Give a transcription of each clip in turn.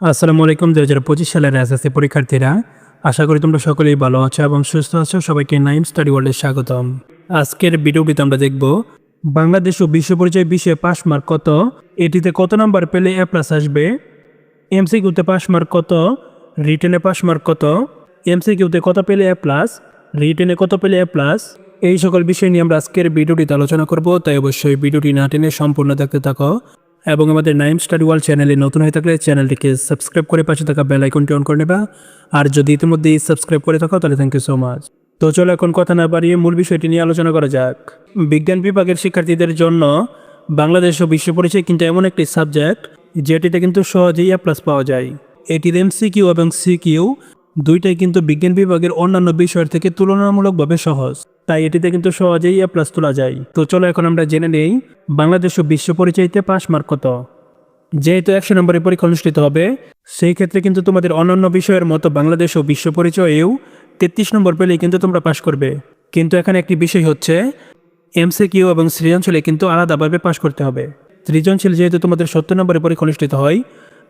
আসসালামু আলাইকুম দু হাজার পঁচিশ সালের এসএসসি পরীক্ষার্থীরা। আশা করি তোমরা সকলেই ভালো আছো এবং সুস্থ আছো। সবাইকে নাইম স্টাডি ওয়ার্ল্ডে স্বাগতম। আজকের ভিডিওটিতে আমরা দেখব, বাংলাদেশ ও বিশ্ব পরিচয় বিষয়ে পাশ মার্ক কত? এটিতে কত নাম্বার পেলে এ প্লাস আসবে? এমসি এমসিকিউতে পাস মার্ক কত? রিটেনে পাস মার্ক কত? এমসি এমসিকিউতে কত পেলে এ প্লাস রিটেনে কত পেলে এ প্লাস এই সকল বিষয় নিয়ে আমরা আজকের ভিডিওটিতে আলোচনা করব, তাই অবশ্যই ভিডিওটি না টেনে সম্পূর্ণ দেখতে থাকো। এবং আমাদের নাইম স্টাডি ওয়ার্ল্ড চ্যানেলে নতুন হয়ে থাকলে চ্যানেলটিকে সাবস্ক্রাইব করে পাশে থাকা বেল আইকনটি অন করে নেবা। আর যদি ইতিমধ্যেই সাবস্ক্রাইব করে থাকো, তাহলে থ্যাংক ইউ সো মাচ তো চলো এখন কথা না বাড়িয়ে মূল বিষয়টি নিয়ে আলোচনা করা যাক। বিজ্ঞান বিভাগের শিক্ষার্থীদের জন্য বাংলাদেশ ও বিশ্ব পরিচয় কিন্তু এমন একটি সাবজেক্ট যেটিতে কিন্তু সহজেই এ প্লাস পাওয়া যায়। এটির এমসিকিউ এবং সিকিউ দুইটাই কিন্তু বিজ্ঞান বিভাগের অন্যান্য বিষয়ের থেকে তুলনামূলকভাবে সহজ, তাই এটিতে কিন্তু সহজেই এ প্লাস তোলা যায়। তো চলো এখন আমরা জেনে নেই বাংলাদেশ ও বিশ্ব পরিচয়তে পাস মার্ক কত। যেহেতু একশো নম্বরের পরীক্ষা অনুষ্ঠিত হবে, সেই ক্ষেত্রে কিন্তু তোমাদের অন্যান্য বিষয়ের মতো বাংলাদেশ ও বিশ্ব পরিচয়েও তেত্রিশ নম্বর পেলেই কিন্তু তোমরা পাশ করবে। কিন্তু এখানে একটি বিষয় হচ্ছে, এমসিকিউ এবং সৃজনশীলে কিন্তু আলাদাভাবে পাশ করতে হবে। সৃজনশীল যেহেতু তোমাদের সত্তর নম্বরের পরীক্ষা অনুষ্ঠিত হয়,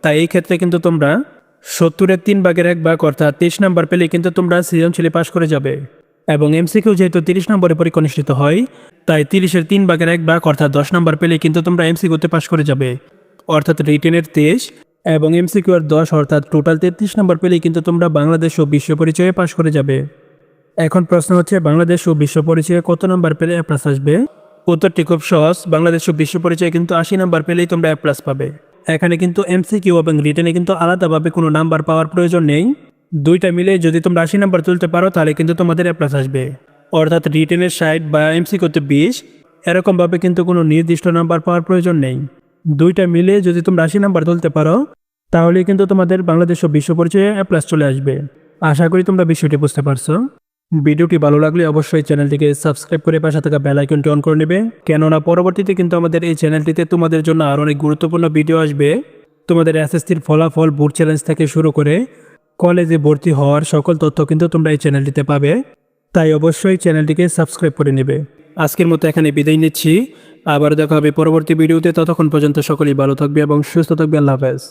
তাই এই ক্ষেত্রে কিন্তু তোমরা সত্তরের তিন ভাগের এক ভাগ, অর্থাৎ তেইশ নম্বর পেলে কিন্তু তোমরা সৃজনশীলে পাশ করে যাবে। এবং এমসিকিউ যেহেতু তিরিশ নম্বরে পরীক্ষা অনুষ্ঠিত হয়, তাই তিরিশের তিন ভাগের এক ভাগ, অর্থাৎ দশ নম্বর পেলে কিন্তু তোমরা এমসিকিউতে পাশ করে যাবে। অর্থাৎ রিটেনের তেইশ এবং এমসিকিউ এর দশ, অর্থাৎ টোটাল তেত্রিশ নম্বর পেলেই কিন্তু তোমরা বাংলাদেশ ও বিশ্ব পরিচয়ে পাশ করে যাবে। এখন প্রশ্ন হচ্ছে, বাংলাদেশ ও বিশ্ব পরিচয়ে কত নম্বর পেলে এ প্লাস আসবে? উত্তরটি খুব সহজ, বাংলাদেশ ও বিশ্ব পরিচয়ে কিন্তু আশি নম্বর পেলেই তোমরা এ প্লাস পাবে। এখানে কিন্তু এমসিকিউ এবং রিটেনে কিন্তু আলাদাভাবে কোনো নাম্বার পাওয়ার প্রয়োজন নেই। দুইটা মিলে যদি তোমরা আশি নাম্বার তুলতে পারো, তাহলে কিন্তু তোমাদের এ প্লাস আসবে। অর্থাৎ রিটেনের ষাট বা এমসিকিউতে বিশ এরকমভাবে কিন্তু কোনো নির্দিষ্ট নাম্বার পাওয়ার প্রয়োজন নেই। দুইটা মিলে যদি তোমরা আশি নাম্বার তুলতে পারো তাহলে কিন্তু তোমাদের বাংলাদেশ ও বিশ্ব পরিচয়ে অ্যাপ্লাস চলে আসবে। আশা করি তোমরা বিষয়টি বুঝতে পারছ। ভিডিওটি ভালো লাগলে অবশ্যই চ্যানেলটিকে সাবস্ক্রাইব করে পাশে থাকা আইকনটি অন করে নেবে। কেননা পরবর্তীতে কিন্তু আমাদের এই চ্যানেলটিতে তোমাদের জন্য আরও অনেক গুরুত্বপূর্ণ ভিডিও আসবে। তোমাদের এসএসসির ফলাফল বুট চ্যালেঞ্জ থেকে শুরু করে কলেজে ভর্তি হওয়ার সকল তথ্য কিন্তু তোমরা এই চ্যানেলটিতে পাবে। তাই অবশ্যই চ্যানেলটিকে সাবস্ক্রাইব করে নেবে। আজকের মতো এখানে বিদায় নিচ্ছি। আবার দেখা হবে পরবর্তী ভিডিওতে। ততক্ষণ পর্যন্ত সকলেই ভালো থাকবে এবং সুস্থ থাকবে। আল্লাহ হাফেজ।